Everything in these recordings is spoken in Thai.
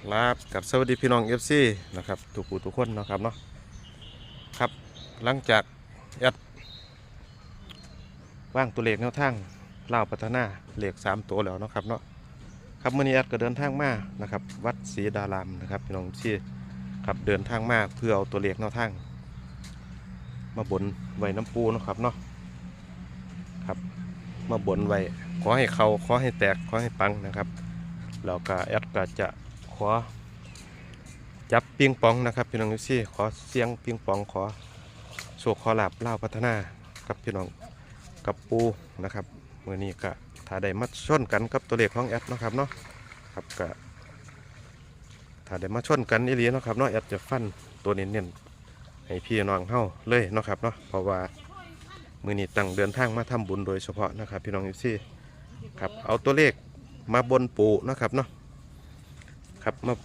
ครับกับสวัสดีพี่น้องเอฟซีนะครับทุกผู้ทุกคนนะครับเนาะครับหลังจากแอดว่างตัวเลขแนวทางเล่าพัฒนาเลขสามตัวแล้วนะครับเนาะครับเมื่อนี้แอดก็เดินทางมานะครับ วัดศรีดารามนะครับพี่น้องที่ครับเดินทางมาเพื่อเอาตัวเลขแนวทาง มาบนไว้น้ำปูนะครับเนาะครับมาบนไว้ขอให้เขาขอให้แตกขอให้ปังนะครับแล้วก็แอดก็จะ ขอ จับปิงปองนะครับพี่น้องยูซี่ขอเสียงปิงปองขอโชคขอหลาบเล่าพัฒนากับพี่น้องกับปูนะครับมือนี้ก็ถ้าได้มาชนกันกับตัวเลขของแอดนะครับเนาะครับก็ถ้าได้มาชนกันอีหลีเนาะครับเนาะแอดจะฟันตัวเน้นๆให้พี่น้องเฮาเลยเนาะครับเนาะเพราะว่ามือนี้ตั้งเดินทางมาทำบุญโดยเฉพาะนะครับ พี่น้องยูซี่ครับเอาตัวเลขมาบนปูนะครับเนาะ ครับมา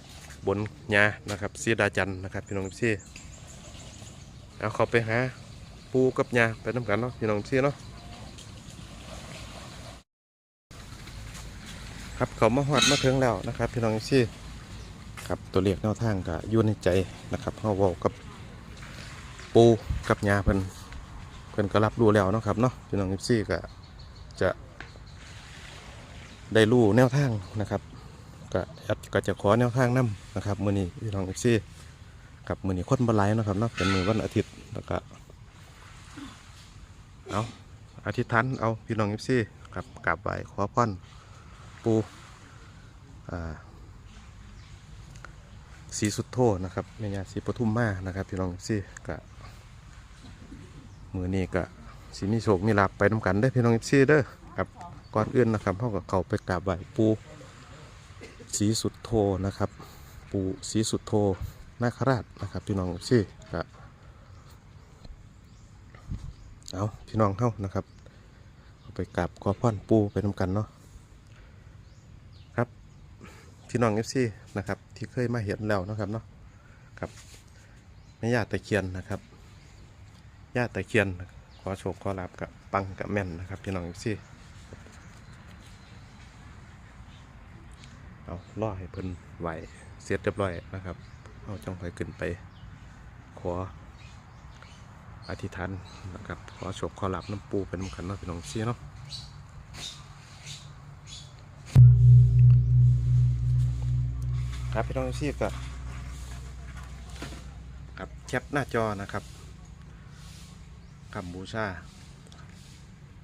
บนหญ้านะครับเสียดาจันนะครับพี่น้องพี่เอาเขาไปหาปูกับหญ้าไปน้ำกันเนาะพี่น้องพี่เนาะครับเขามาหอดมาถึงแล้วนะครับ พี่น้องพี่ครับตัวเลขแนวทางก็ยู่นในใจนะครับเขาเว้ากับปูกับหญ้าเพิ่นเพิ่นก็รับรู้แล้วนะครับเนาะพี่น้องพี่ก็จะได้รู้แนวทางนะครับ ก็แอดก็จะขอแนวทางนํนะครับมือนี้พี่น้องเอฟซีกับมือนี้คนบหลายนะครับเนาะเป็นมือวันอาทิตย์แล้วก็เอาอาทิตย์ทันเอาพี่น้องเอฟซีครับกราบไหว้ขอพรปูอ่าสีสุดโทนะครับแม่ยาสีปทุมมานะครับพี่น้องเอฟซี่ก็มือนี้ก็สีมีโชคมีลาบไปน้ำกันได้พี่น้องเอฟซี่เด้อครับก่อนอื่นนะครับเขาก็เข้าไปกราบไหว้ปู สีสุดโทนะครับ ปูสีสุดโทนาคราชนะครับพี่น้องซี่ก็เอาพี่น้องเข้านะครับ ไปกราบขอพรปูไปทำกันเนาะครับพี่น้องเอฟซีนะครับ ที่เคยมาเห็นแล้วนะครับเนาะครับแม่ย่าตะเคียนนะครับย่าตะเคียนขอโชคขอลาบกับปังกับแม่นนะครับ พี่น้องเอฟซี เอาล่อให้เพิ่นไหวเสร็จเรียบร้อยนะครับเอาจ้องไปขึ้นไป ขออธิษฐานนะครับขอโชคขอหลับน้ำปูเป็นน้ำขันเนาะพี่น้องเสียเนาะครับพี่น้องเสียก็กับแคปหน้าจอนะครับคำบูชา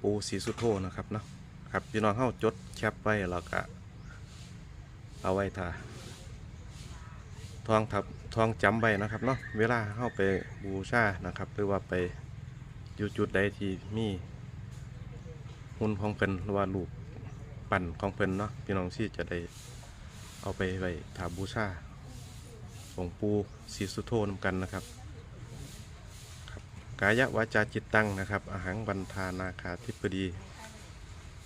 ปูสีสุโธนะครับเนาะครับพี่น้องเข้าจดแคปไว้แล้วก็ เอาไว้ทาทองทับทองจำไว้นะครับเนาะเวลาเข้าไปบูชานะครับ หรือว่าไปอยู่จุดใดที่มีหุ่นของเพิ่นหรือว่าลูกปั่นของเพิ่นเนาะพี่น้องที่จะได้เอาไปไว้ถาบูชาองค์ปูสีสุโธนำกันนะครับครับกายะวาจาจิตตังนะครับอาหังวันทานาคาธิปดี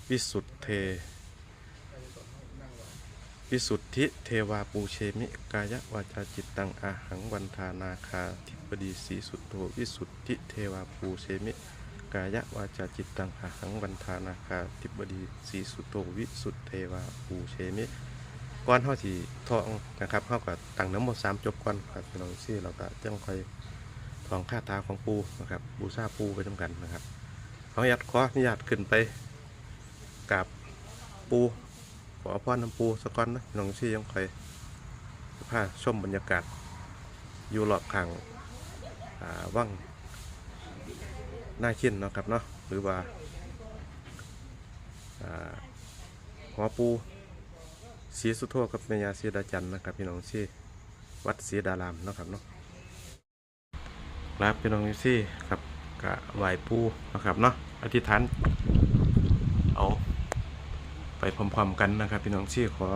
วิสุทธเท วิสุทธิเทวาปูเชมิกายวาจาจิตตังอาหังวันทานาคาธิปดีสีสุทโธวิสุทธิเทวาปูเชมิกายวาจาจิตตังอาหังวันทานาคาธิปดีสีสุทโธวิสุทธิเทวาปูเชมิก่อนเฮาสิท่องนะครับเฮาก็ตั้งน้ำมนต์สามจบก่อนครับพี่น้องซี่เราก็จังค่อยท่องคาถาของปูนะครับบูชาปูไปทำกันนะครับขออนุญาตขออนุญาตขึ้นไปกราบปู ขอพ่อน้ำปูสะก้อนนะน้องชี่ยังคอยพาชมบรรยากาศ อยู่หลอดขังว่างหน้าขินเนาะครับเนาะหรือว่าอ่าหอปูศรีสุโธกับเมียาศรีดาจันนะครับ พี่น้องชี่วัดศรีดารามนะครับเนาะรับพี่น้องชี่ครับกะไหวปูนะครับเนาะอธิษฐาน ไปพร้อมๆกันนะครับ พี่น้องชี่ขอ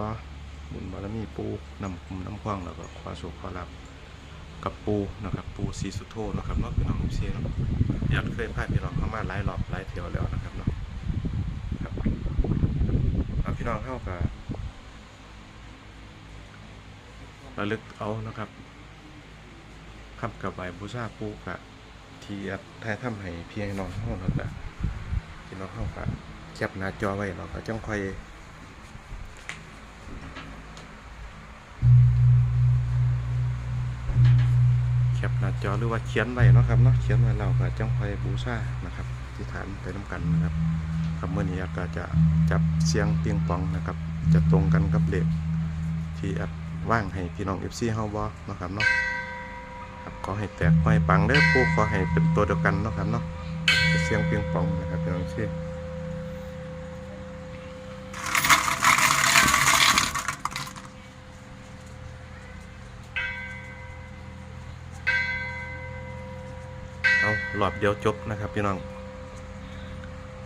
บุญบารมีปูนำคุมน้ำคว้างแล้วก็ขอโชคขอรับกับปูนะครับปูสีสุโธนะครับเนาะพี่น้องชี่เนาะยัดเคยพาพี่น้องเข้ามาหลายรอบหลายเที่ยวแล้วนะครับเนาะครับพี่น้องเข้ากับระลึกเอานะครับคำกับไหวบูชาปูกะที่แอดถ่ายทำให้พี่น้องเข้าแล้วก็พี่น้องเข้ากับ แคปหน้าจอไว้เราก็จ้องคอยแคปหน้าจอหรือว่าเขียนไว้เนาะครับเนาะเขียนไว้เราก็จังไปบูชานะครับที่ฐานไปน้ำกันนะครับครับเมื่อนี้ก็จะจับเสียงเปียงปองนะครับ จะตรงกันกับเลขที่แอดว่างให้พี่น้องเอฟซีเฮาบ่เนะครับเนาะครับขอให้แตกขอให้ปังเด้อปูขอให้เป็นตัวเดียวกันเนาะครับเนาะเสียงเปียงปองนะครับพี่น้องเอฟซี รอบเดียวจบนะครับพี่น้อง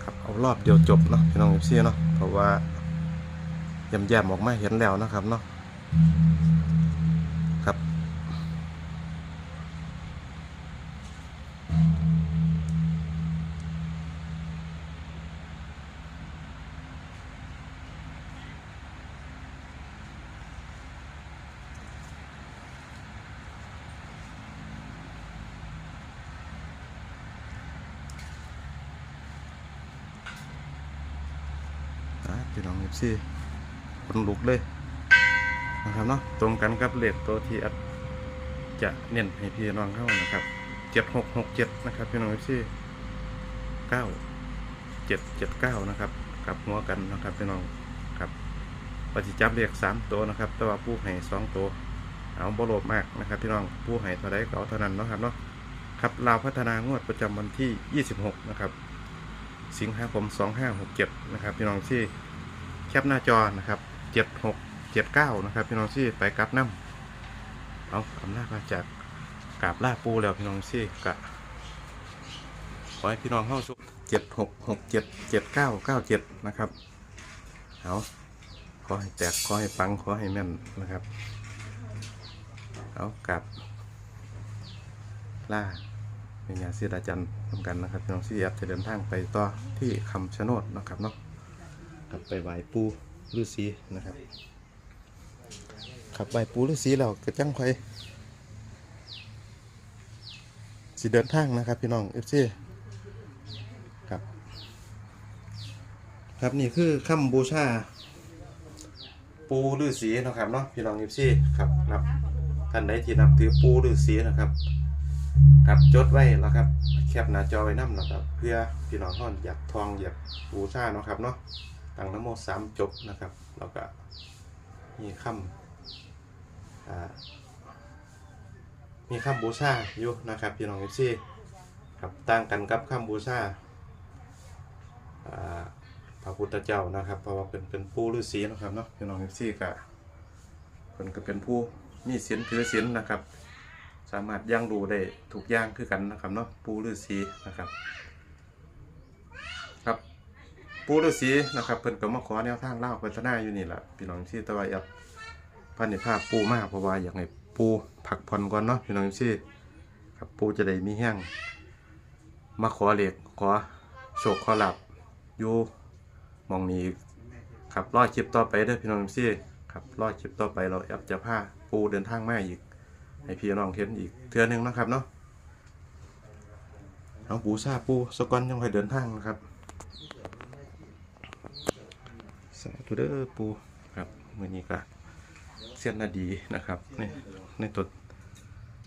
ครับเอารอบเดียวจบเนาะพี่น้องเอฟซีเนาะเพราะว่าแยมๆออกมาเห็นแล้วนะครับเนาะ พี่น้องเอฟซีคนลุกเลยนะครับเนาะตรงกันกับเลขตัวที่อัดจะเน้นให้พี่น้องเข้านะครับเจ็ดหกหกเจ็ดนะครับพี่น้องที่เก้าเจ็ดเจ็ดเก้านะครับกลับหัวกันนะครับพี่น้องครับปฏิจับเลขสามตัวนะครับ แต่ว่าผู้ให้สองตัวเอาบโลภมากนะครับพี่น้องผู้ให้เท่าไรก็เอาเท่านั้นนะครับเนาะครับลาวพัฒนางวดประจำวันที่ 26 นะครับ สิงหาคม 2567 นะครับ พี่น้องที่ แคปหน้าจอนะครับเจ็ดหกเจ็ดเก้านะครับ พี่น้องซี่ไปกลับน้ำเอาอำนาจมาจากกราบล่าปูแล้วพี่น้องซี่กะขอให้พี่น้องเข้าสุเจ็ดหกหกเจ็ดเจ็ดเก้าเก้าเจ็ดนะครับเอาขอให้แตกขอให้ปังขอให้แม่นนะครับเอากลับล่าเป็นยาศิลาจันทร์ทำกันนะครับ พี่น้องซี่แอดจะเดินทางไปต่อที่คำชะโนดนะครับเนาะ ครับไปไหว้ปูฤาษีนะครับขับไหว้ปูฤาษีเราก็จังคอยสิเดินทางนะครับพี่น้องเอฟซีครับ ครับนี่คือคำบูชา ปูฤาษีนะครับเนาะพี่น้องเอฟซีครับครับท่านใดที่นับถือปูฤาษีนะครับครับจดไว้แล้วครับแคปหน้าจอไว้นำนะครับ เพื่อพี่น้องท่านอยากทองอยากบูชาเนาะครับเนาะ ตั้งนโมสามจบนะครับ แล้วก็มีคำอ่ามีคำบูชาอยู่นะครับพี่น้องเอฟซีครับต่างกันกับคำบูชาอ่าพระพุทธเจ้านะครับ เพราะว่าเป็นเป็นผู้ฤาษีนะครับเนาะพี่น้องเอฟซีก็เป็นก็เป็นผู้มีศีลถือศีลนะครับ สามารถย่างดูได้ถูกย่างคือกันนะครับเนาะผู้ฤาษีนะครับ ปูฤาษีนะครับเพิ่นก็มาขอแนวทางเล่าพัฒนาอยู่นี่แหละพี่น้องที่ตะวันยับพันในภาพปูมากเพราะว่าอยากให้ปูพักผ่อนก่อนเนาะพี่น้องที่ครับปูจะได้มีแห้งมาขอเหล็กขอโชคขอหลับอยู่มองนี้ครับรอคลิปต่อไปเด้อพี่น้องที่ครับรอคลิปต่อไปเราแอบจะพาปูเดินทางมาอีก ให้พี่น้องเห็นอีกเทือนึงนะครับเนาะเอาปูซาปูสกอนยังค่อยเดินทางนะครับ สาธุเด้อปูครับมื่อนี้ก็เสียนนาดีนะครับในในตัว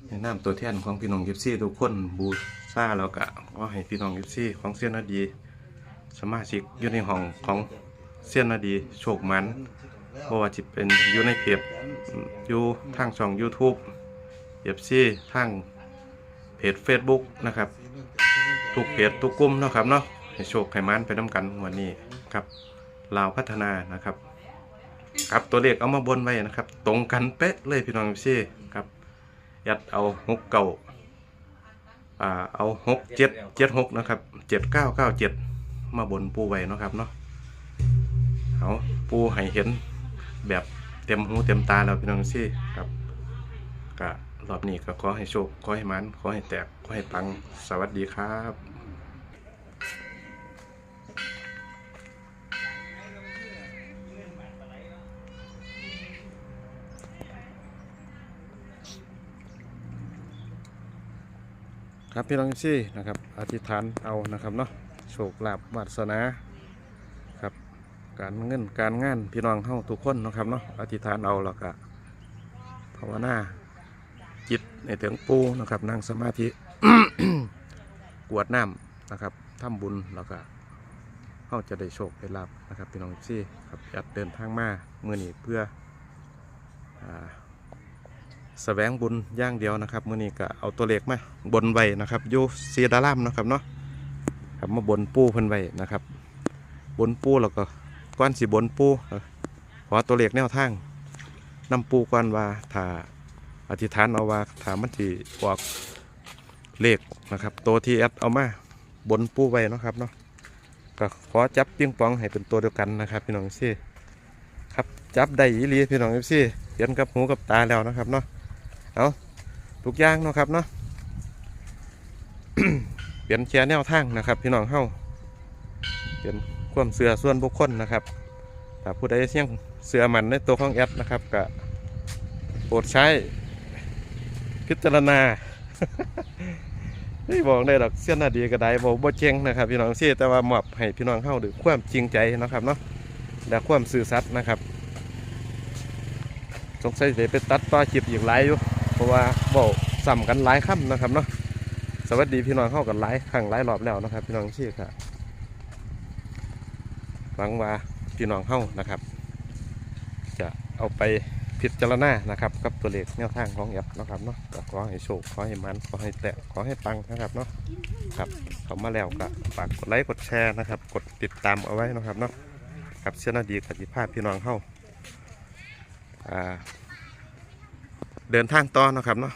ในนามตัวแทนของพี่น้องยิปซี่ทุกคนบูซาแล้วก็ขอให้พี่น้องยิปซี่ของเสียนนาดี สมาชิกอยู่ในห้องของเสียนนาดีโชคมันเพราะว่าจิเป็นอยู่ในเพจอยู่ทางช่อง YouTube เอฟซีทางเพจ Facebook นะครับ ทุกเพจทุกกลุ่มเนาะครับเนาะให้โชคให้มันไปน้ำกันวันนี้ครับ ลาวพัฒนานะครับครับตัวเลขเอามาบนไว้นะครับ ตรงกันเป๊ะเลยพี่น้องพี่ครับยัดเอาหกเก่าอ่าเอาหกเจ็ดเจ็ดหกนะครับเจ็ดเก้าเก้าเจ็ดมาบนปูไว้นะครับเนาะเอาปูให้เห็นแบบเต็มหูเต็มตาแล้วพี่น้องพี่ครับก็รอบนี้ก็ขอให้โชคขอให้มันขอให้แตกขอให้ปังสวัสดีครับ ครับพี่น้องซี่นะครับอธิษฐานเอานะครับเนาะโชคลาภวาสนาครับการเงินการงานพี่น้องเฮาทุกคนนะครับเนาะอธิษฐานเอาแล้วก็ภาวนาจิตในถึงปูนะครับนั่งสมาธิกวดน้ำนะครับทำบุญแล้วก็เขาจะได้โชคได้ลาบนะครับพี่น้องซี่ครับจัดเดินทางมาเมื่อนี้เพื่ออ่า แสวงบุญย่างเดียวนะครับเมื่อนี้ก็เอาตัวเลขมาบนไว้นะครับอยู่ซีดารามนะครับเนาะครับมาบนปูเพิ่นไว้นะครับ บนปูแล้วก็ก้อนสีบนปูขอตัวเลขแนวทางนำปูก่อนว่าถ้าอธิษฐานเอาว่าถามันที่ออกเลขนะครับ ตัวที่แอดเอามาบนปูไว้นะครับเนาะก็ขอจับปิงปองให้เป็นตัวเดียวกันนะครับ พี่น้องซี่ครับจับได้อีหลีพี่น้องซี่เห็นกับหูกับตาแล้วนะครับเนาะ เอาทุกอย่างเนาะครับเนาะเปลี่ยนแชร์แนวทางนะครับพี่น้องเฮาเป็นความเสือส่วนบุคคลนะครับถ้าผู้ใดเสี่ยงเสือมันในตัวของแอดนะครับก็โปรดใช้พิจารณาไม่บอกได้ดอกเสี้ยนนาดีก็ได้บอกบ่เจงนะครับพี่น้องเสียแต่ว่ามอบให้พี่น้องเข้าด้วยความจริงใจนะครับเนาะและความสื่อสัตย์นะครับ สงสัยจะไปตัดต่อคลิปอีกหลายอยู่ เพราะว่าบอกซ้ำกันหลายคำนะครับเนาะสวัสดีพี่น้องเข้ากันหลายครั้งหลายรอบแล้วนะครับ พี่น้องเสียครับหวังว่าพี่น้องเฮานะครับ จะเอาไปพิจารณานะครับ กับตัวเลขแนวทางของแอปนะครับเนาะขอให้โชคขอให้มันขอให้แตะขอให้ปังนะครับเนาะครับเขามาแล้วก็ฝากกดไลค์กดแชร์นะครับ กดติดตามเอาไว้นะครับเนาะครับเชื่อนาดีกับจิภาพพี่น้องเฮาอ่า เดินทางต่อนะครับเนาะ